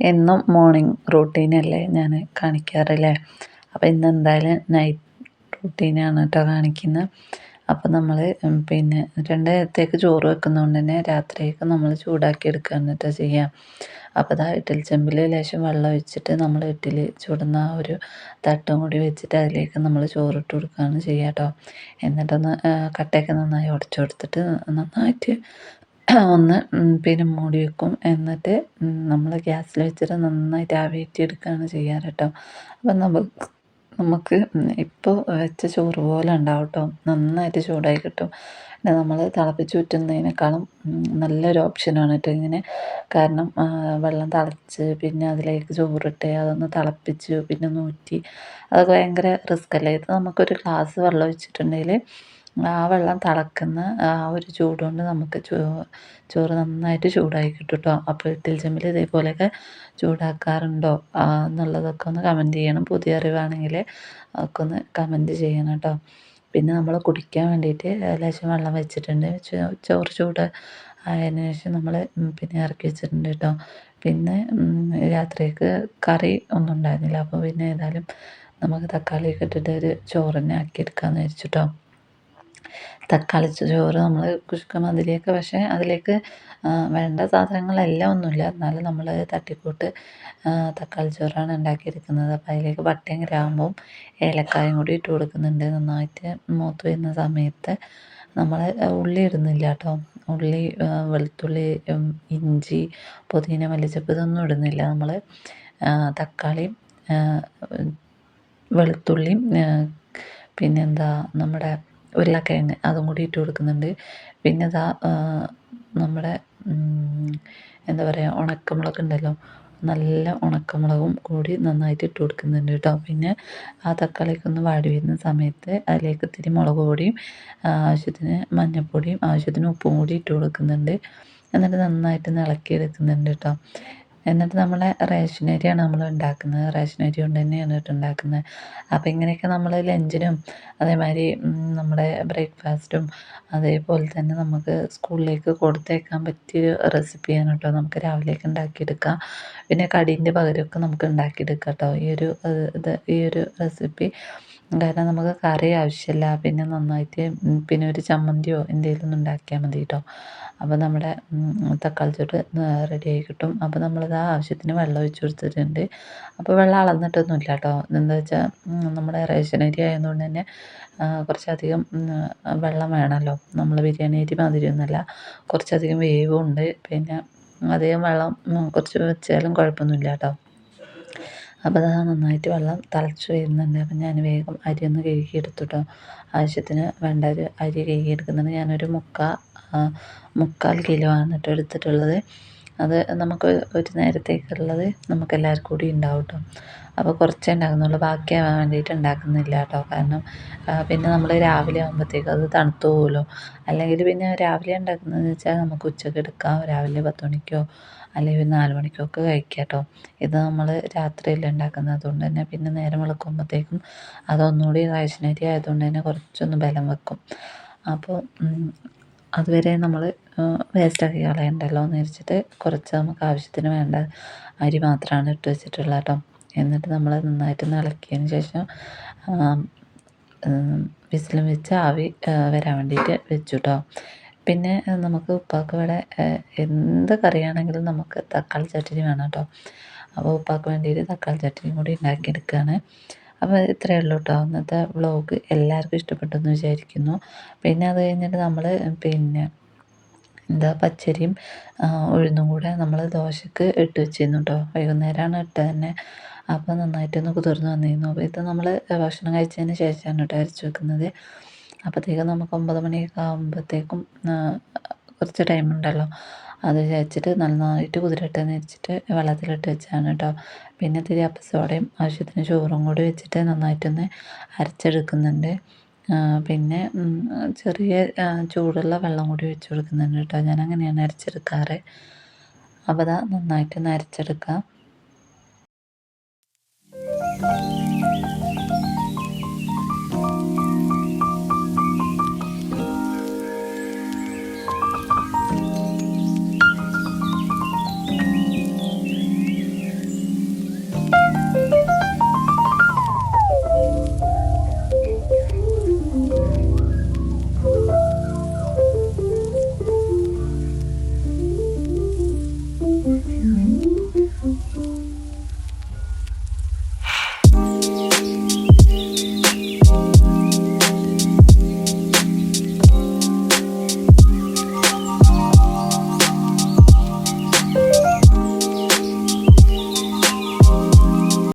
എന്നും മോർണിംഗ് റൂട്ടീനല്ലേ ഞാൻ കാണിക്കാറില്ലേ? അപ്പോൾ ഇന്ന് എന്തായാലും നൈറ്റ് റൂട്ടീനാണ് കേട്ടോ കാണിക്കുന്നത് അപ്പോൾ നമ്മൾ പിന്നെ രണ്ട് നേരത്തേക്ക് ചോറ് വെക്കുന്നതുകൊണ്ട് തന്നെ രാത്രിയൊക്കെ നമ്മൾ ചൂടാക്കി എടുക്കുകയാണ് കേട്ടോ ചെയ്യാം. അപ്പോൾ ഇതാ ഇട്ടിൽ ചെമ്പിൽ ലേശം വെള്ളം ഒഴിച്ചിട്ട് നമ്മൾ ഇട്ടിൽ ചൂടുന്ന ആ ഒരു തട്ടും കൂടി വെച്ചിട്ട് അതിലേക്ക് നമ്മൾ ചോറിട്ട് കൊടുക്കുകയാണ് ചെയ്യുക കേട്ടോ എന്നിട്ടൊന്ന് കട്ടയൊക്കെ നന്നായി ഉടച്ചു കൊടുത്തിട്ട് നന്നായിട്ട് ഒന്ന് പിന്നെ മൂടി വെക്കും. എന്നിട്ട് നമ്മൾ ഗ്യാസിൽ വെച്ചിട്ട് നന്നായിട്ട് ആവിയേറ്റി എടുക്കുകയാണ് ചെയ്യാറ് കേട്ടോ. അപ്പം നമുക്ക് നമുക്ക് ഇപ്പോൾ വെച്ച ചോറ് പോലെ ഉണ്ടാവും കേട്ടോ. നന്നായിട്ട് ചൂടായി കിട്ടും. പിന്നെ നമ്മൾ തിളപ്പിച്ച് ഊറ്റുന്നതിനേക്കാളും നല്ലൊരു ഓപ്ഷനാണ് കേട്ടോ ഇങ്ങനെ. കാരണം വെള്ളം തിളച്ച് പിന്നെ അതിലേക്ക് ചോറിട്ട് അതൊന്ന് തിളപ്പിച്ച് പിന്നെ ഒന്ന് ഊറ്റി. അതൊക്കെ ഭയങ്കര റിസ്ക് അല്ലേ ഇത് നമുക്കൊരു ഗ്ലാസ് വെള്ളം ഒഴിച്ചിട്ടുണ്ടെങ്കിൽ ആ വെള്ളം തിളക്കുന്ന ആ ഒരു ചൂട് കൊണ്ട് നമുക്ക് ചോറ് നന്നായിട്ട് ചൂടായി കിട്ടും കേട്ടോ അപ്പോൾ ഇഡ്ഡലി ചെമ്പിൽ ഇതേപോലെയൊക്കെ ചൂടാക്കാറുണ്ടോ? എന്നുള്ളതൊക്കെ ഒന്ന് കമന്റ് ചെയ്യണം. പുതിയ അറിവാണെങ്കിൽ ഒക്കെ ഒന്ന് കമന്റ് ചെയ്യണം കേട്ടോ. പിന്നെ നമ്മൾ കുടിക്കാൻ വേണ്ടിയിട്ട് ലേശം വെള്ളം വെച്ചിട്ടുണ്ട്. ചോറ് ചൂട് അതിന് ശേഷം നമ്മൾ പിന്നെ ഇറക്കി വെച്ചിട്ടുണ്ട് കേട്ടോ. പിന്നെ രാത്രിക്ക് കറി ഒന്നും ഉണ്ടായിരുന്നില്ല. അപ്പോൾ പിന്നെ ഏതായാലും നമുക്ക് തക്കാളിയൊക്കെ ഇട്ടിട്ട് ഒരു ചോറ് തന്നെ ആക്കിയെടുക്കാമെന്ന് വിചാരിച്ചു തക്കാളി ചോറ് നമ്മൾ കുഷ്ക മതിരിയൊക്കെ പക്ഷേ അതിലേക്ക് വേണ്ട സാധനങ്ങളെല്ലാം ഒന്നുമില്ല. എന്നാലും നമ്മൾ തട്ടിക്കൂട്ട് തക്കാളി ചോറാണ് ഉണ്ടാക്കിയെടുക്കുന്നത്. അപ്പോൾ അതിലേക്ക് പട്ടയും ഗ്രാമ്പും ഏലക്കായും കൂടി ഇട്ട് കൊടുക്കുന്നുണ്ട് നന്നായിട്ട് മൂത്ത് വരുന്ന സമയത്ത്. നമ്മൾ ഉള്ളി ഇടുന്നില്ല കേട്ടോ. ഉള്ളി വെളുത്തുള്ളി ഇഞ്ചി പുതിന മല്ലിച്ചപ്പ് ഇതൊന്നും ഇടുന്നില്ല നമ്മൾ തക്കാളിയും വെളുത്തുള്ളിയും പിന്നെന്താ നമ്മുടെ ഉരുളക്കിഴങ്ങ് അതും കൂടി ഇട്ട് കൊടുക്കുന്നുണ്ട്. പിന്നെ ദാ നമ്മുടെ എന്താ പറയുക ഉണക്കമുളക് ഉണ്ടല്ലോ നല്ല ഉണക്കമുളകും കൂടി നന്നായിട്ട് ഇട്ട് കൊടുക്കുന്നുണ്ട് കേട്ടോ. പിന്നെ ആ തക്കാളിക്ക് ഒന്ന് വാടി വരുന്ന സമയത്ത് അതിലേക്ക് ഇത്തിരി മുളക് പൊടിയും ആവശ്യത്തിന് മഞ്ഞൾപ്പൊടിയും ആവശ്യത്തിന് ഉപ്പും കൂടി ഇട്ട് കൊടുക്കുന്നുണ്ട്. എന്നിട്ട് നന്നായിട്ട് ഇളക്കി എടുക്കുന്നുണ്ട് കേട്ടോ. എന്നിട്ട് നമ്മൾ റേഷൻ അരിയാണ് നമ്മൾ ഉണ്ടാക്കുന്നത്. റേഷൻ അരി കൊണ്ട് തന്നെയാണ് കേട്ടോ ഉണ്ടാക്കുന്നത്. അപ്പോൾ ഇങ്ങനെയൊക്കെ നമ്മൾ ലഞ്ചിനും അതേമാതിരി നമ്മുടെ ബ്രേക്ക്ഫാസ്റ്റും അതേപോലെ തന്നെ നമുക്ക് സ്കൂളിലേക്ക് കൊടുത്തേക്കാൻ പറ്റിയൊരു റെസിപ്പിയാണ് കേട്ടോ നമുക്ക് രാവിലെയൊക്കെ ഉണ്ടാക്കിയെടുക്കാം. പിന്നെ കടീന്റെ പകരമൊക്കെ നമുക്ക് ഉണ്ടാക്കിയെടുക്കാം കേട്ടോ. ഈ ഒരു ഇത് ഈ ഒരു റെസിപ്പി. കാരണം നമുക്ക് കറി ആവശ്യമില്ല. പിന്നെ നന്നായിട്ട് പിന്നെ ഒരു ചമ്മന്തിയോ എന്തെങ്കിലും ഒന്ന് ഉണ്ടാക്കിയാൽ മതി കേട്ടോ അപ്പോൾ നമ്മുടെ തക്കാളി ചോറ് റെഡിയായി കിട്ടും. അപ്പോൾ നമ്മളിത് ആവശ്യത്തിന് വെള്ളം ഒഴിച്ച് കൊടുത്തിട്ടുണ്ട്. അപ്പോൾ വെള്ളം അളന്നിട്ടൊന്നുമില്ല കേട്ടോ എന്താ വെച്ചാൽ നമ്മുടെ റേഷൻ അരി ആയതുകൊണ്ട് തന്നെ കുറച്ചധികം വെള്ളം വേണമല്ലോ നമ്മൾ ബിരിയാണി അരി മാതിരിയൊന്നുമല്ല കുറച്ചധികം വേവുണ്ട് പിന്നെ അധികം വെള്ളം കുറച്ച് വെച്ചാലും കുഴപ്പമൊന്നുമില്ല കേട്ടോ അപ്പോൾ അത് നന്നായിട്ട് വെള്ളം തിളച്ച് വരുന്നുണ്ട്. അപ്പം ഞാൻ വേഗം അരി ഒന്ന് കഴുകി എടുത്തിട്ടോ ആവശ്യത്തിന് വേണ്ട ഒരു അരി കഴുകി എടുക്കുന്നുണ്ട് ഞാനൊരു മുക്കാൽ മുക്കാൽ കിലോ ആണ് കേട്ടോ എടുത്തിട്ടുള്ളത്. അത് നമുക്ക് ഒരു നേരത്തേക്കുള്ളത് നമുക്ക് എല്ലാവർക്കും കൂടി ഉണ്ടാവും കേട്ടോ അപ്പോൾ കുറച്ചേ ഉണ്ടാക്കുന്നുള്ളൂ ബാക്കിയാവാൻ വേണ്ടിയിട്ട് ഉണ്ടാക്കുന്നില്ല കേട്ടോ കാരണം പിന്നെ നമ്മൾ രാവിലെ ആകുമ്പോഴത്തേക്കും അത് തണുത്തു പോകുമല്ലോ അല്ലെങ്കിൽ പിന്നെ രാവിലെ ഉണ്ടാക്കുന്നതെന്ന് വെച്ചാൽ നമുക്ക് ഉച്ചയ്ക്ക് എടുക്കാം. രാവിലെ പത്ത് മണിക്കോ അല്ലെങ്കിൽ ഒരു നാല് മണിക്കൊക്കെ കഴിക്കാം കേട്ടോ ഇത് നമ്മൾ രാത്രിയിൽ ഉണ്ടാക്കുന്നത്. അതുകൊണ്ട് തന്നെ പിന്നെ നേരം വിളക്കുമ്പോഴത്തേക്കും അതൊന്നുകൂടി റേഷനരി ആയതുകൊണ്ട് തന്നെ കുറച്ചൊന്ന് ബലം വെക്കും. അപ്പോൾ അതുവരെ നമ്മൾ വേസ്റ്റാക്കി കളയണ്ടല്ലോ എന്ന് വെച്ചിട്ട് കുറച്ച് നമുക്ക് ആവശ്യത്തിന് വേണ്ട അരി മാത്രമാണ് ഇട്ട് വെച്ചിട്ടുള്ളത് കേട്ടോ എന്നിട്ട് നമ്മൾ നന്നായിട്ട് ഇളക്കിയതിന് ശേഷം വിസിലും വെച്ച് ആവി വരാൻ വേണ്ടിയിട്ട് വെച്ചു കേട്ടോ പിന്നെ നമുക്ക് ഉപ്പാക്ക് ഇവിടെ എന്ത് കറിയാണെങ്കിലും നമുക്ക് തക്കാളി ചട്ടിനി വേണം കേട്ടോ അപ്പോൾ ഉപ്പാക്ക് വേണ്ടിയിട്ട് തക്കാളി ചട്നിയും കൂടി ഉണ്ടാക്കിയെടുക്കുകയാണ് അപ്പോൾ ഇത്രയേ ഉള്ളൂ കേട്ടോ അന്നത്തെ വ്ളോഗ് എല്ലാവർക്കും ഇഷ്ടപ്പെട്ടെന്ന് വിചാരിക്കുന്നു. പിന്നെ അത് കഴിഞ്ഞിട്ട് നമ്മൾ പിന്നെ എന്താ പച്ചരിയും ഉഴുന്നും കൂടെ നമ്മൾ ദോശക്ക് ഇട്ട് വെച്ചിരുന്നു കേട്ടോ വൈകുന്നേരമാണ് ഇട്ടത് തന്നെ. അപ്പോൾ നന്നായിട്ടൊന്ന് കുതിർന്ന് വന്നിരുന്നു. അപ്പോൾ ഇത് നമ്മൾ ഭക്ഷണം കഴിച്ചതിന് ശേഷമാണ് കേട്ടോ അരച്ച് വെക്കുന്നത്. അപ്പോഴത്തേക്കും നമുക്ക് ഒമ്പത് മണിയൊക്കെ ആകുമ്പോഴത്തേക്കും കുറച്ച് ടൈം ഉണ്ടല്ലോ. അത് വെച്ചിട്ട് നന്നായിട്ട് കുതിരട്ടെന്ന് വെച്ചിട്ട് വെള്ളത്തിലിട്ട് വെച്ചാണ് കേട്ടോ. പിന്നെ ഇത്തിരി അപ്പസോടയും ആവശ്യത്തിന് ചോറും കൂടി വെച്ചിട്ട് നന്നായിട്ടൊന്ന് അരച്ചെടുക്കുന്നുണ്ട്. പിന്നെ ചെറിയ ചൂടുള്ള വെള്ളം കൂടി ഒഴിച്ച് കൊടുക്കുന്നുണ്ട് കേട്ടോ. ഞാൻ അങ്ങനെയാണ് അരച്ചെടുക്കാറ്. അപ്പോൾ അതാ നന്നായിട്ടൊന്ന് അരച്ചെടുക്കാം.